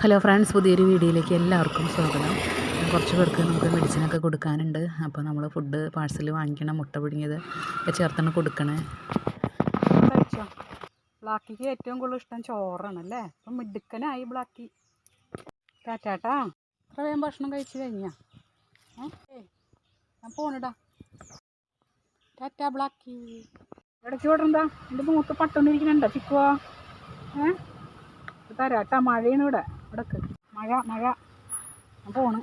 Hello friends പുതിയൊരു വീഡിയോയിലേക്ക് എല്ലാവർക്കും സ്വാഗതം. കുറച്ച് പേർക്ക് നമുക്ക് മെഡിസിനൊക്കെ കൊടുക്കാനുണ്ട്. അപ്പോൾ നമ്മൾ ഫുഡ് പാഴ്സൽ വാങ്ങിക്കണം മുട്ട പിടിങ്ങിയത് ചേർത്താണ് കൊടുക്കണേ. ബ്ലാക്കിക്ക് ഏറ്റവും കൂടുതൽ ഇഷ്ടം ചോറാണ് അല്ലേ അപ്പം മിടുക്കനായി ബ്ലാക്കി. കാറ്റാട്ടാ ഇത്ര വേഗം ഭക്ഷണം കഴിച്ചു കഴിഞ്ഞാ? ഏ? ഞാൻ പോണിടാ. കാറ്റാ ബ്ലാക്കി. ഇടയ്ക്ക് വിടണ്ടാ എന്റെ മൂത്ത് പട്ടുകൊണ്ടിരിക്കുന്നുണ്ടോ ചിക്കുവാ. ഏ? തരാട്ടാ മഴയാണ് ഇവിടെ. ഇവിടക്ക്. മഴ മഴ. ഞാൻ പോണ്.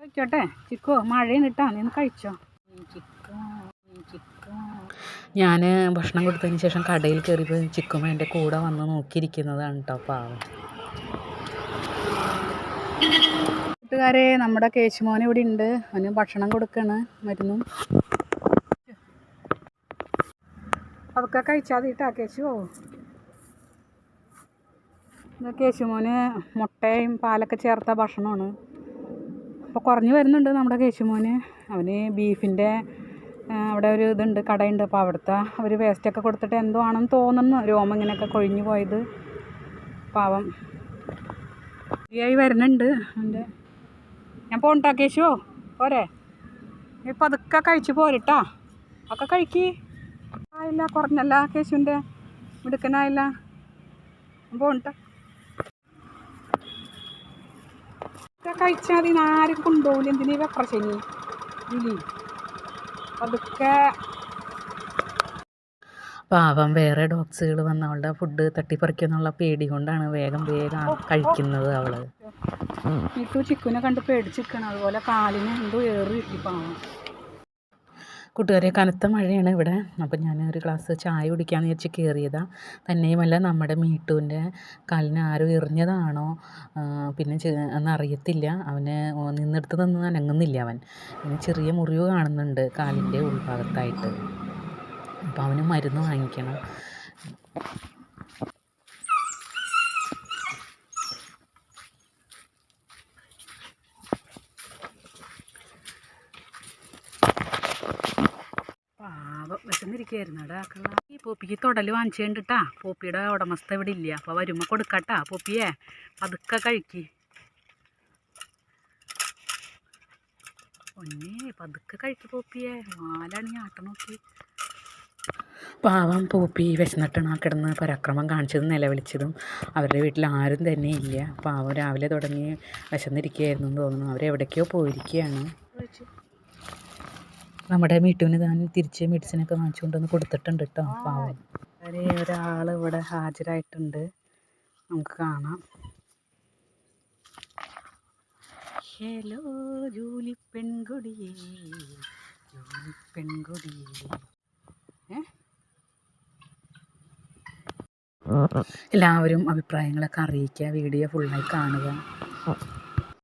കഴിക്കോട്ടെ ചിക്കോ മഴയും കിട്ടാ? നീ കഴിച്ചോ? ചിക്കോ ചിക്കോ. ഞാൻ ഭക്ഷണം കൊടുത്തതിന് ശേഷം കടയിൽ കയറിയപ്പോൾ ചിക്കുമ്മ എന്റെ കൂടെ വന്ന് നോക്കിയിരിക്കുന്നതാണ് കേട്ടോ പാവം. കൂട്ടുകാരെ നമ്മുടെ കേശുമോൻ ഇവിടെ ഉണ്ട്. അവന് ഭക്ഷണം കൊടുക്കണ്. മരുന്നു. അതൊക്കെ കഴിച്ചാൽ തീട്ടാ. കേശു ഇത് കേശുമോന് മുട്ടയും പാലൊക്കെ ചേർത്ത ഭക്ഷണമാണ്. അപ്പോൾ കുറഞ്ഞു വരുന്നുണ്ട് നമ്മുടെ കേശുമോന്. അവന് ബീഫിന്റെ അവിടെ ഒരു ഇതുണ്ട് കടയുണ്ട്. അപ്പോൾ അവിടുത്തെ അവർ വേസ്റ്റൊക്കെ കൊടുത്തിട്ട് എന്തോ ആണെന്ന് തോന്നുന്നു. രോമം ഇങ്ങനെയൊക്കെ കൊഴിഞ്ഞു പോയത്. പാവം. ശരിയായി വരുന്നുണ്ട് അവന്റെ ഞാൻ പോണ്ടാ കേശുവോ? പോരെ. ഇപ്പം അതൊക്കെ കഴിച്ച് പോരട്ടാ. ഒക്കെ കഴിക്ക്. ആയില്ല കുറഞ്ഞല്ല കേശുവിന്റെ മിടുക്കനായില്ല. പോണ്ട കഴിച്ചാൽ മതി. ആരും കൊണ്ടുപോകില്ല എന്തിനീ വെപ്രശനി ഇല്ലേ അതൊക്കെ പാവം വേറെ ഡോഗ്സുകൾ വന്ന അവളുടെ ഫുഡ് തട്ടിപ്പറിക്കുന്നുള്ള പേടി കൊണ്ടാണ് വേഗം വേഗം കഴിക്കുന്നത് അവൾ. ഇപ്പൊ ചിക്കുനെ കണ്ട് പേടിച്ചിരിക്കണം. അതുപോലെ കാലിന് എന്തോ ഏറി കിട്ടി പാവം. കൂട്ടുകാരെ കനത്ത മഴയാണ് ഇവിടെ. അപ്പോൾ ഞാൻ ഒരു ഗ്ലാസ് ചായ കുടിക്കാമെന്ന് വിചാരിച്ച് കയറിയതാണ് തന്നെയുമല്ല നമ്മുടെ മീട്ടുവിന്റെ കാലിന് ആരോ എറിഞ്ഞതാണോ? പിന്നെ എന്നറിയത്തില്ല അവന് നിന്നെടുത്ത് നിന്ന് അനങ്ങുന്നില്ല അവൻ. പിന്നെ ചെറിയ മുറിവ് കാണുന്നുണ്ട് കാലിന്റെ ഉൾഭാഗത്തായിട്ട്. അപ്പോൾ അവന് മരുന്ന് വാങ്ങിക്കണം. അവിടെ ആക്കള ഈ പോപ്പിക്ക് തൊടൽ വാങ്ങിച്ചുകൊണ്ടിട്ടാ പോപ്പിയുടെ ഉടമസ്ഥ ഇവിടെ ഇല്ല. അപ്പോൾ വരുമ്പോൾ കൊടുക്കട്ടാ പോപ്പിയെ. പതുക്കെ കഴിക്ക്. ഒന്നേ പതുക്കെ കഴിക്ക് പോപ്പിയെ. വാലാണ് ഞാൻ ആട്ടം നോക്കി. പാവം പോപ്പി വിശന്നിട്ടാണ് ആ കിടന്ന് പരാക്രമം കാണിച്ചതും നിലവിളിച്ചതും. അവരുടെ വീട്ടിൽ ആരും തന്നെ ഇല്ല. പാവം രാവിലെ തുടങ്ങി വിശന്നിരിക്കുകയായിരുന്നു എന്ന് തോന്നുന്നു. അവരെവിടേക്കോ പോയിരിക്കുകയാണ്. നമ്മുടെ മീട്ടുവിന് താൻ തിരിച്ച് മെഡിസിനൊക്കെ വാങ്ങിച്ചുകൊണ്ട് വന്ന് കൊടുത്തിട്ടുണ്ട് കേട്ടോ പാവം. ഒരാൾ ഇവിടെ ഹാജരായിട്ടുണ്ട്. നമുക്ക് കാണാം. ഹലോ ജൂലി പെൺകുടിയേ. ജൂലി പെൺകുടിയേ. ഏ? എല്ലാവരും അഭിപ്രായങ്ങളൊക്കെ അറിയിക്കുക വീഡിയോ ഫുള്ളായി കാണുക.